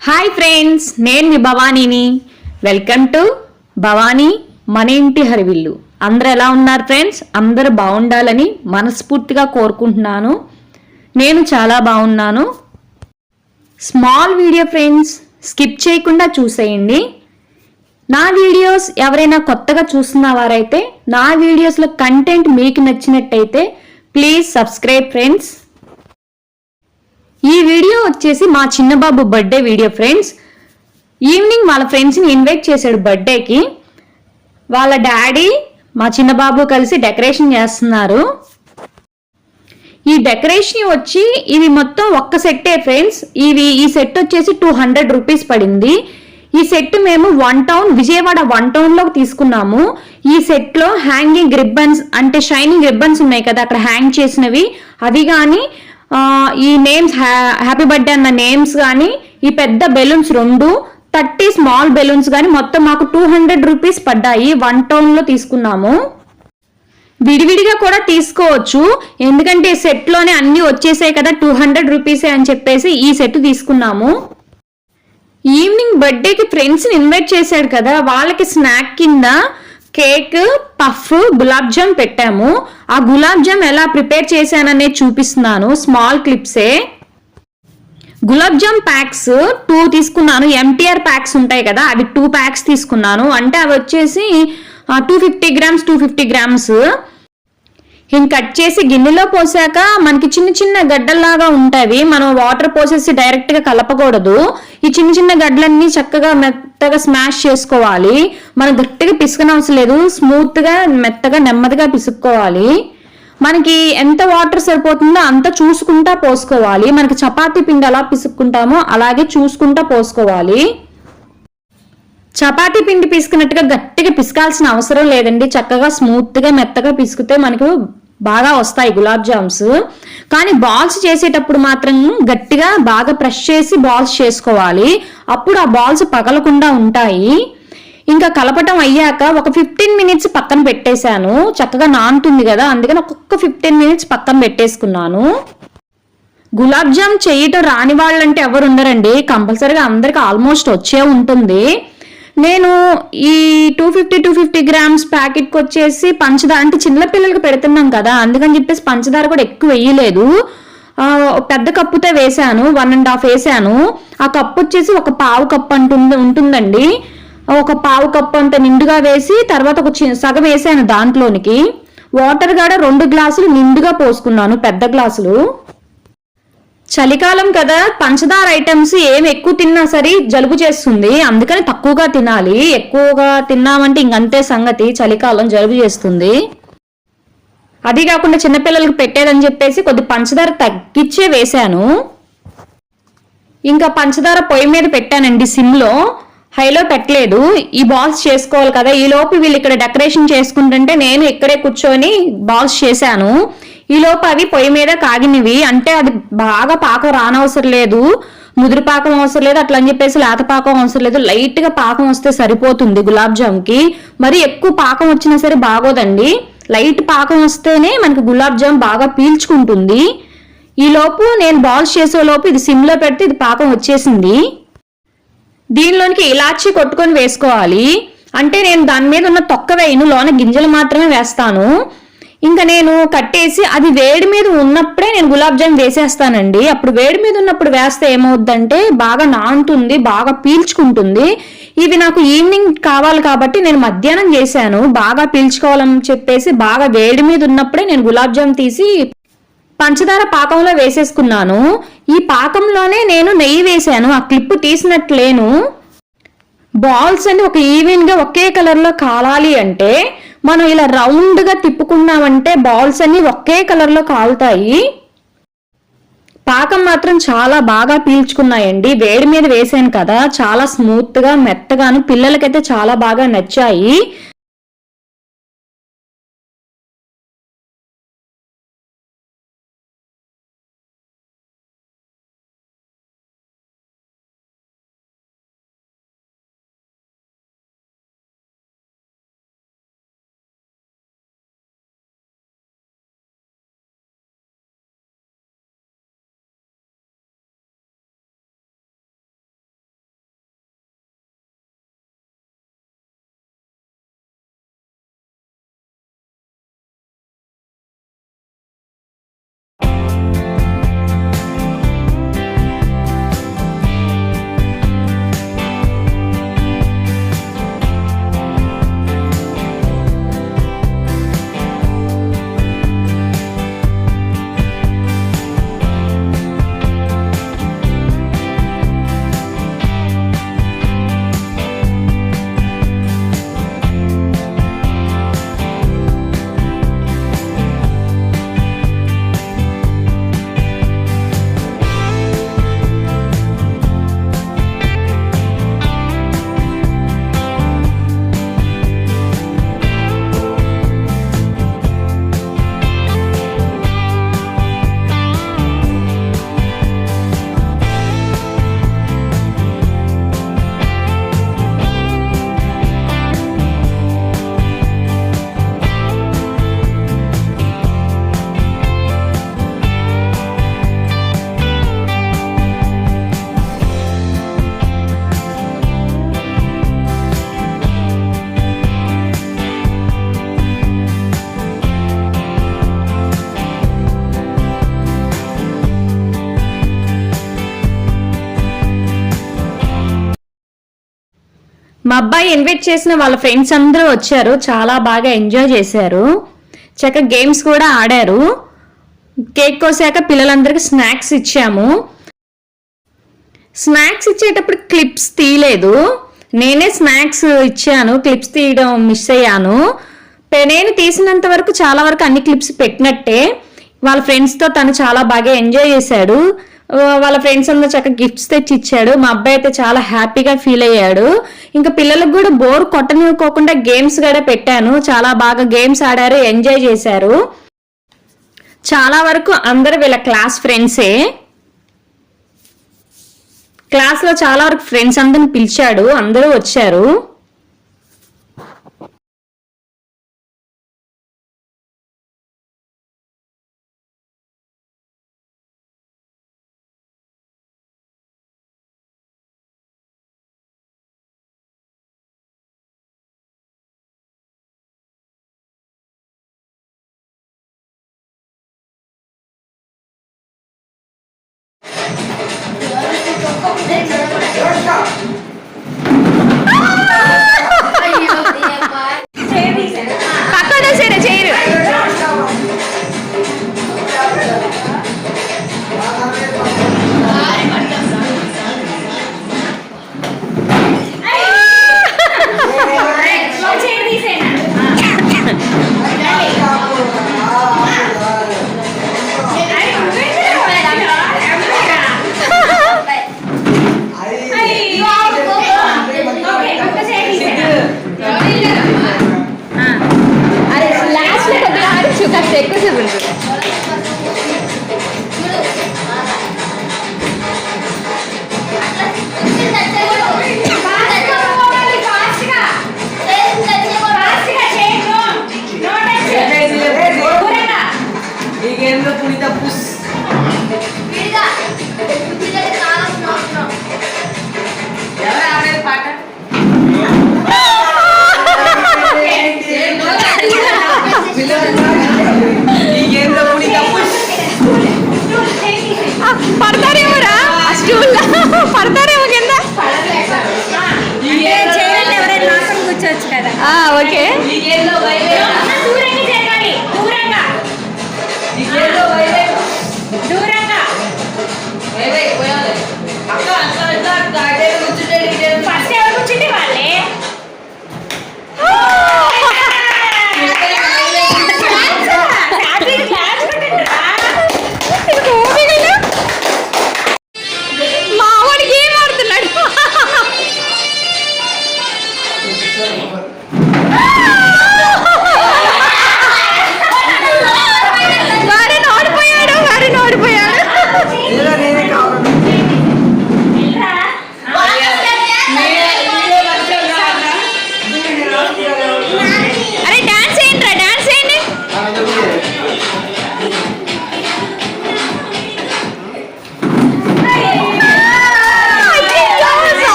Hi friends నేను మీ భవానీని. వెల్కమ్ టు భవానీ మన ఇంటి హరివిల్లు. అందరు ఎలా ఉన్నారు ఫ్రెండ్స్ అందరూ బాగుండాలని మనస్ఫూర్తిగా కోరుకుంటున్నాను. నేను చాలా బాగున్నాను. స్మాల్ వీడియో ఫ్రెండ్స్ స్కిప్ చేయకుండా చూసేయండి. నా వీడియోస్ ఎవరైనా కొత్తగా చూస్తున్న వారైతే నా వీడియోస్లో కంటెంట్ మీకు నచ్చినట్టయితే ప్లీజ్ సబ్స్క్రైబ్ ఫ్రెండ్స్ ఈ వీడియో వచ్చేసి మా చిన్నబాబు బర్త్డే వీడియో ఫ్రెండ్స్ ఈవినింగ్ వాళ్ళ ఫ్రెండ్స్ని ఇన్వైట్ చేశాడు బర్త్డేకి వాళ్ళ డాడీ మా చిన్నబాబు కలిసి డెకరేషన్ చేస్తున్నారు. ఈ డెకరేషన్ వచ్చి ఇవి మొత్తం ఒక్క సెట్టే ఫ్రెండ్స్ ఇవి ఈ సెట్ వచ్చేసి టూ హండ్రెడ్ రూపీస్ పడింది. ఈ సెట్ మేము వన్ టౌన్ విజయవాడ వన్ టౌన్లో తీసుకున్నాము. ఈ సెట్లో హ్యాంగింగ్ రిబ్బన్స్ అంటే షైనింగ్ రిబ్బన్స్ ఉన్నాయి కదా అక్కడ హ్యాంగ్ చేసినవి. అవి కానీ ఈ నేమ్స్ హ్యాపీ బర్త్డే అన్న నేమ్స్ కానీ ఈ పెద్ద బెలూన్స్ రెండు థర్టీ స్మాల్ బెలూన్స్ కానీ మొత్తం మాకు టూ హండ్రెడ్ రూపీస్ పడ్డాయి. వన్ టౌన్లో తీసుకున్నాము. విడివిడిగా కూడా తీసుకోవచ్చు. ఎందుకంటే సెట్లోనే అన్నీ వచ్చేసాయి కదా టూ హండ్రెడ్ రూపీసే అని చెప్పేసి ఈ సెట్ తీసుకున్నాము. ఈవినింగ్ బర్త్డేకి ఫ్రెండ్స్ని ఇన్వైట్ చేశాడు కదా వాళ్ళకి స్నాక్ కింద కేక్ పఫ్ గులాబ్ జామ్ పెట్టాము. ఆ గులాబ్ జామ్ ఎలా ప్రిపేర్ చేశాననే చూపిస్తున్నాను. స్మాల్ క్లిప్సే. గులాబ్ జామ్ ప్యాక్స్ టూ తీసుకున్నాను. ఎంటీఆర్ ప్యాక్స్ ఉంటాయి కదా అవి టూ ప్యాక్స్ తీసుకున్నాను. అంటే అవి వచ్చేసి two fifty grams two fifty grams ఇంక కట్ చేసి గిన్నెలో పోసాక మనకి చిన్న చిన్న గడ్డల్లాగా ఉంటాయి. మనం వాటర్ పోసేసి డైరెక్ట్గా కలపకూడదు. ఈ చిన్న చిన్న గడ్డలన్నీ చక్కగా మెత్తగా స్మాష్ చేసుకోవాలి. మనం గట్టిగా పిసుకనవసరం లేదు స్మూత్గా మెత్తగా నెమ్మదిగా పిసుక్కోవాలి. మనకి ఎంత వాటర్ సరిపోతుందో అంత చూసుకుంటా పోసుకోవాలి. మనకి చపాతీ పిండి ఎలా పిసుక్కుంటామో అలాగే చూసుకుంటా పోసుకోవాలి. చపాతీ పిండి పిసుకున్నట్టుగా గట్టిగా పిసకాల్సిన అవసరం లేదండి. చక్కగా స్మూత్గా మెత్తగా పిసుకుతే మనకు బాగా వస్తాయి గులాబ్ జామ్స్. కానీ బాల్స్ చేసేటప్పుడు మాత్రం గట్టిగా బాగా ప్రెష్ చేసి బాల్స్ చేసుకోవాలి. అప్పుడు ఆ బాల్స్ పగలకుండా ఉంటాయి. ఇంకా కలపటం అయ్యాక ఒక ఫిఫ్టీన్ మినిట్స్ పక్కన పెట్టేశాను. చక్కగా నానుతుంది కదా అందుకని ఒక్కొక్క ఫిఫ్టీన్ మినిట్స్ పక్కన పెట్టేసుకున్నాను. గులాబ్ జామ్ చేయటం రాని వాళ్ళంటే ఎవరు ఉండరండి కంపల్సరీగా అందరికి ఆల్మోస్ట్ వచ్చే ఉంటుంది. నేను ఈ two fifty two fifty grams ప్యాకెట్కి వచ్చేసి పంచదార అంటే చిన్నపిల్లలకి పెడుతున్నాం కదా అందుకని చెప్పేసి పంచదార కూడా ఎక్కువ వేయలేదు. పెద్ద కప్పుతో వేసాను వన్ అండ్ హాఫ్ వేసాను. ఆ కప్పు వచ్చేసి ఒక పావు కప్పు అంటుంది ఉంటుందండి. ఒక పావు కప్పు అంత నిండుగా వేసి తర్వాత ఒక సగం వేసాను దాంట్లోనికి. వాటర్ కూడా రెండు గ్లాసులు నిండుగా పోసుకున్నాను పెద్ద గ్లాసులు. చలికాలం కదా పంచదార ఐటమ్స్ ఏం ఎక్కువ తిన్నా సరే జలుబు చేస్తుంది. అందుకని తక్కువగా తినాలి. ఎక్కువగా తిన్నామంటే ఇంకంతే సంగతి. చలికాలం జలుబు చేస్తుంది. అది కాకుండా చిన్నపిల్లలకి పెట్టేదని చెప్పేసి కొద్ది పంచదార తగ్గించే వేశాను. ఇంకా పంచదార పొయ్యి మీద పెట్టానండి సిమ్లో. హైలో పెట్టలేదు. ఈ బాల్స్ చేసుకోవాలి కదా. ఈ లోపు వీళ్ళు ఇక్కడ డెకరేషన్ చేసుకుంటుంటే నేను ఇక్కడే కూర్చొని బాల్స్ చేశాను. ఈ లోపు అవి పొయ్యి మీద కాగినవి. అంటే అది బాగా పాకం రానవసరం లేదు. ముదురు పాకం అవసరం లేదు. అట్లా అని చెప్పేసి లేత పాకం అవసరం లేదు. లైట్గా పాకం వస్తే సరిపోతుంది గులాబ్ జామ్కి. మరి ఎక్కువ పాకం వచ్చినా సరే బాగోదండి. లైట్ పాకం వస్తేనే మనకి గులాబ్ జామ్ బాగా పీల్చుకుంటుంది. ఈ లోపు నేను బాల్స్ చేసే లోపు ఇది సిమ్లో పెడితే ఇది పాకం వచ్చేసింది. దీనిలోనికి ఇలాచి కొట్టుకొని వేసుకోవాలి. అంటే నేను దాని మీద ఉన్న తొక్క వేయను లోన గింజలు మాత్రమే వేస్తాను. ఇంకా నేను కట్టేసి అది వేడి మీద ఉన్నప్పుడే నేను గులాబ్ జామ్ వేసేస్తానండి. అప్పుడు వేడి మీద ఉన్నప్పుడు వేస్తే ఏమవుద్దంటే బాగా నానుతుంది బాగా పీల్చుకుంటుంది. ఇవి నాకు ఈవినింగ్ కావాలి కాబట్టి నేను మధ్యాహ్నం చేశాను. బాగా పీల్చుకోవాలని చెప్పేసి బాగా వేడి మీద ఉన్నప్పుడే నేను గులాబ్ జామ్ తీసి పంచదార పాకంలో వేసేసుకున్నాను. ఈ పాకంలోనే నేను నెయ్యి వేసాను ఆ క్లిప్ తీసినట్లేను. బాల్స్ అని ఒక ఈవెన్గా ఒకే కలర్లో కాలాలి అంటే మనం ఇలా రౌండ్గా తిప్పుకున్నామంటే బాల్స్ అన్ని ఒకే కలర్లో కాలుతాయి. పాకం మాత్రం చాలా బాగా పీల్చుకున్నాయండి. వేడి మీద వేసాను కదా చాలా స్మూత్గా మెత్తగాను పిల్లలకైతే చాలా బాగా నచ్చాయి. మా అబ్బాయి ఇన్వైట్ చేసిన వాళ్ళ ఫ్రెండ్స్ అందరూ వచ్చారు. చాలా బాగా ఎంజాయ్ చేశారు. చక్కగా గేమ్స్ కూడా ఆడారు. కేక్ కోసాక పిల్లలందరికీ స్నాక్స్ ఇచ్చాము. స్నాక్స్ ఇచ్చేటప్పుడు క్లిప్స్ తీయలేదు. నేనే స్నాక్స్ ఇచ్చాను. క్లిప్స్ తీయడం మిస్ అయ్యాను. నేను తీసినంత వరకు చాలా వరకు అన్ని క్లిప్స్ పెట్టినట్టే. వాళ్ళ ఫ్రెండ్స్తో తను చాలా బాగా ఎంజాయ్ చేశాడు. వాళ్ళ ఫ్రెండ్స్ అందరూ చక్కగా గిఫ్ట్స్ తెచ్చి ఇచ్చాడు మా అబ్బాయి అయితే చాలా హ్యాపీగా ఫీల్ అయ్యాడు. ఇంకా పిల్లలకు కూడా బోర్ కొట్టనివ్వకోకుండా గేమ్స్ కూడా పెట్టాను. చాలా బాగా గేమ్స్ ఆడారు ఎంజాయ్ చేశారు. చాలా వరకు అందరూ వీళ్ళ క్లాస్ ఫ్రెండ్సే క్లాస్లో చాలా వరకు ఫ్రెండ్స్ అందరిని పిలిచాడు అందరూ వచ్చారు. దూరంగా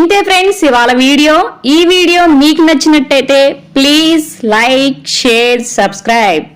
ఇంతే ఫ్రెండ్స్ ఇవాళ వీడియో. ఈ వీడియో మీకు నచ్చినట్టయితే ప్లీజ్ లైక్ షేర్ సబ్స్క్రైబ్.